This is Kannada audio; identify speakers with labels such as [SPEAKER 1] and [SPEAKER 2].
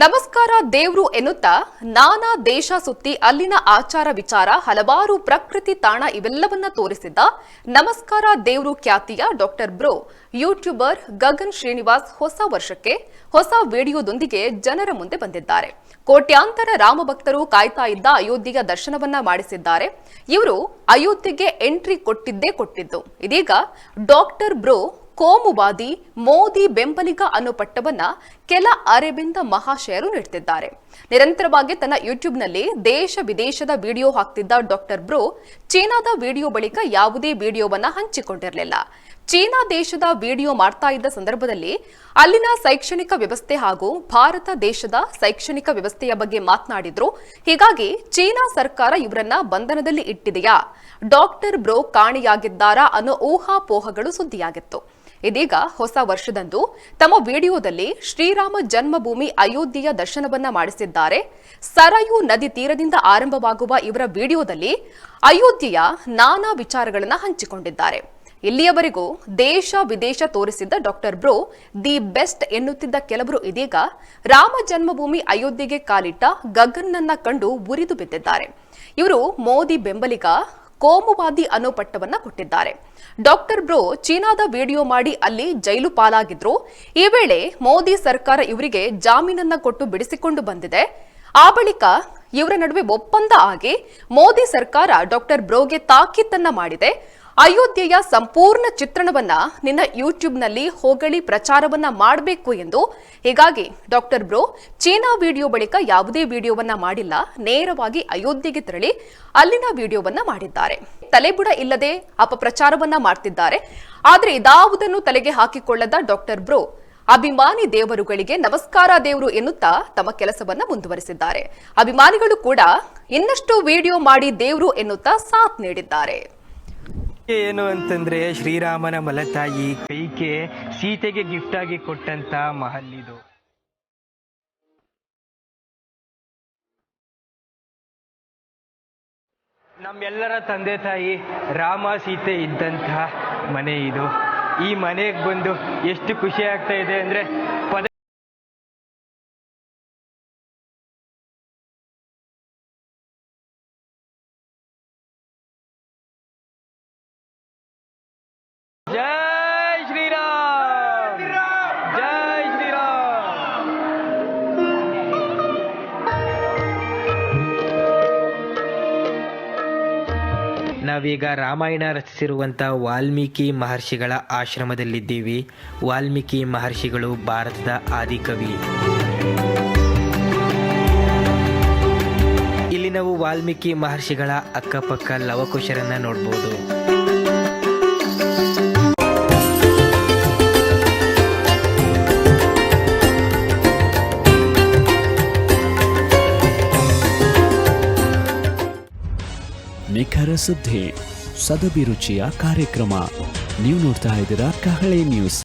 [SPEAKER 1] ನಮಸ್ಕಾರ ದೇವ್ರು ಎನ್ನುತ್ತಾ ನಾನಾ ದೇಶ ಸುತ್ತಿ ಅಲ್ಲಿನ ಆಚಾರ ವಿಚಾರ ಹಲವಾರು ಪ್ರಕೃತಿ ತಾಣ ಇವೆಲ್ಲವನ್ನ ತೋರಿಸಿದ್ದ ನಮಸ್ಕಾರ ದೇವ್ರು ಖ್ಯಾತಿಯ doctor bro, YouTuber Gagan Srinivas ಹೊಸ ವರ್ಷಕ್ಕೆ ಹೊಸ ವಿಡಿಯೋದೊಂದಿಗೆ ಜನರ ಮುಂದೆ ಬಂದಿದ್ದಾರೆ. ಕೋಟ್ಯಾಂತರ ರಾಮಭಕ್ತರು ಕಾಯ್ತಾ ಇದ್ದ ಅಯೋಧ್ಯೆಯ ದರ್ಶನವನ್ನ ಮಾಡಿಸಿದ್ದಾರೆ. ಇವರು ಅಯೋಧ್ಯೆಗೆ ಎಂಟ್ರಿ ಕೊಟ್ಟಿದ್ದೇ ಕೊಟ್ಟಿದ್ದು. ಇದೀಗ ಡಾಕ್ಟರ್ ಬ್ರೋ ಕೋಮುವಾದಿ ಮೋದಿ ಬೆಂಬಲಿಗ ಅನ್ನೋ ಪಟ್ಟವನ್ನ ಕೆಲ ಅರೆಬಿಂದ ಮಹಾಶಯರು ನೀಡುತ್ತಿದ್ದಾರೆ ನಿರಂತರವಾಗಿ ತನ್ನ ಯೂಟ್ಯೂಬ್ನಲ್ಲಿ ದೇಶ ವಿದೇಶದ ವಿಡಿಯೋ ಹಾಕ್ತಿದ್ದ ಡಾಕ್ಟರ್ ಬ್ರೋ, ಚೀನಾದ ವಿಡಿಯೋ ಬಳಿಕ ಯಾವುದೇ ವಿಡಿಯೋವನ್ನ ಹಂಚಿಕೊಂಡಿರಲಿಲ್ಲ. ಚೀನಾ ದೇಶದ ವಿಡಿಯೋ ಮಾಡ್ತಾ ಇದ್ದ ಸಂದರ್ಭದಲ್ಲಿ ಅಲ್ಲಿನ ಶೈಕ್ಷಣಿಕ ವ್ಯವಸ್ಥೆ ಹಾಗೂ ಭಾರತ ದೇಶದ ಶೈಕ್ಷಣಿಕ ವ್ಯವಸ್ಥೆಯ ಬಗ್ಗೆ ಮಾತನಾಡಿದ್ರು. ಹೀಗಾಗಿ ಚೀನಾ ಸರ್ಕಾರ ಇವರನ್ನ ಬಂಧನದಲ್ಲಿ ಇಟ್ಟಿದೆಯಾ? ಡಾಕ್ಟರ್ ಬ್ರೋ ಕಾಣೆಯಾಗಿದ್ದಾರಾ ಅನ್ನೋ ಊಹಾಪೋಹಗಳು ಸುದ್ದಿಯಾಗಿತ್ತು. ಇದೀಗ ಹೊಸ ವರ್ಷದಂದು ತಮ್ಮ ವಿಡಿಯೋದಲ್ಲಿ ಶ್ರೀರಾಮ ಜನ್ಮಭೂಮಿ ಅಯೋಧ್ಯೆಯ ದರ್ಶನವನ್ನ ಮಾಡಿಸಿದ್ದಾರೆ. ಸರಯು ನದಿ ತೀರದಿಂದ ಆರಂಭವಾಗುವ ಇವರ ವಿಡಿಯೋದಲ್ಲಿ ಅಯೋಧ್ಯೆಯ ನಾನಾ ವಿಚಾರಗಳನ್ನು ಹಂಚಿಕೊಂಡಿದ್ದಾರೆ. ಇಲ್ಲಿಯವರೆಗೂ ದೇಶ ವಿದೇಶ ತೋರಿಸಿದ್ದ ಡಾಕ್ಟರ್ ಬ್ರೋ ದಿ ಬೆಸ್ಟ್ ಎನ್ನುತ್ತಿದ್ದ ಕೆಲವರು ಇದೀಗ ರಾಮ ಜನ್ಮಭೂಮಿ ಅಯೋಧ್ಯೆಗೆ ಕಾಲಿಟ್ಟ ಗಗನ್ನನ್ನ ಕಂಡು ಉರಿದು ಬಿದ್ದಿದ್ದಾರೆ. ಇವರು ಮೋದಿ ಬೆಂಬಲಿಗ ಕೋಮುವಾದಿ ಅನ್ನೋ ಪಟ್ಟವನ್ನ ಕೊಟ್ಟಿದ್ದಾರೆ. ಡಾಕ್ಟರ್ ಬ್ರೋ, ಚೀನಾದ ವಿಡಿಯೋ ಮಾಡಿ ಅಲ್ಲಿ ಜೈಲು ಪಾಲಾಗಿದ್ರು. ಈ ವೇಳೆ ಮೋದಿ ಸರ್ಕಾರ ಇವರಿಗೆ ಜಾಮೀನನ್ನ ಕೊಟ್ಟು ಬಿಡಿಸಿಕೊಂಡು ಬಂದಿದೆ. ಆ ಬಳಿಕ ಇವರ ನಡುವೆ ಒಪ್ಪಂದ ಆಗಿ ಮೋದಿ ಸರ್ಕಾರ ಡಾಕ್ಟರ್ ಬ್ರೋಗೆ ತಾಕೀತನ್ನ ಮಾಡಿದೆ. ಅಯೋಧ್ಯೆಯ ಸಂಪೂರ್ಣ ಚಿತ್ರಣವನ್ನ ನಿನ್ನ ಯೂಟ್ಯೂಬ್ನಲ್ಲಿ ಹೊಗಳಿ ಪ್ರಚಾರವನ್ನ ಮಾಡಬೇಕು ಎಂದು. ಹೀಗಾಗಿ ಡಾಕ್ಟರ್ ಬ್ರೋ, ಚೀನಾ ವಿಡಿಯೋ ಬಳಿಕ ಯಾವುದೇ ವಿಡಿಯೋವನ್ನ ಮಾಡಿಲ್ಲ. ನೇರವಾಗಿ ಅಯೋಧ್ಯೆಗೆ ತೆರಳಿ ಅಲ್ಲಿನ ವಿಡಿಯೋವನ್ನ ಮಾಡಿದ್ದಾರೆ. ತಲೆಬುಡ ಇಲ್ಲದೆ ಅಪಪ್ರಚಾರವನ್ನ ಮಾಡ್ತಿದ್ದಾರೆ. ಆದರೆ ಇದಾವುದನ್ನು ತಲೆಗೆ ಹಾಕಿಕೊಳ್ಳದ ಡಾಕ್ಟರ್ ಬ್ರೋ, ಅಭಿಮಾನಿ ದೇವರುಗಳಿಗೆ ನಮಸ್ಕಾರ ದೇವರು ಎನ್ನುತ್ತಾ ತಮ್ಮ ಕೆಲಸವನ್ನ ಮುಂದುವರಿಸಿದ್ದಾರೆ. ಅಭಿಮಾನಿಗಳು ಕೂಡ ಇನ್ನಷ್ಟು ವಿಡಿಯೋ ಮಾಡಿ ದೇವರು ಎನ್ನುತ್ತಾ ಸಾಥ್ ನೀಡಿದ್ದಾರೆ.
[SPEAKER 2] ಏನು ಅಂತಂದ್ರೆ ಶ್ರೀರಾಮನ ಮಲತಾಯಿ ಕೈಕೆ ಸೀತೆಗೆ ಗಿಫ್ಟ್ ಆಗಿ ಕೊಟ್ಟಂತ ಮಹಲ್ ಇದು. ನಮ್ಮೆಲ್ಲರ ತಂದೆ ತಾಯಿ ರಾಮ ಸೀತೆ ಇದ್ದಂತಹ ಮನೆ ಇದು. ಈ ಮನೆಗೆ ಬಂದು ಎಷ್ಟು ಖುಷಿ ಆಗ್ತಾ ಇದೆ ಅಂದ್ರೆ ನಾವೀಗ ರಾಮಾಯಣ ರಚಿಸಿರುವಂಥ ವಾಲ್ಮೀಕಿ ಮಹರ್ಷಿಗಳ ಆಶ್ರಮದಲ್ಲಿದ್ದೀವಿ. ವಾಲ್ಮೀಕಿ ಮಹರ್ಷಿಗಳು ಭಾರತದ ಆದಿಕವಿ ಇಲ್ಲಿ ನಾವು ವಾಲ್ಮೀಕಿ ಮಹರ್ಷಿಗಳ ಅಕ್ಕಪಕ್ಕ ಲವಕುಶರನ್ನ ನೋಡ್ಬೋದು.
[SPEAKER 3] ನಿಖರ ಸುದ್ದಿ ಸದಭಿರುಚಿಯ ಕಾರ್ಯಕ್ರಮ ನೀವು ನೋಡ್ತಾ ಇದ್ದೀರಾ ಕಹಳೆ ನ್ಯೂಸ್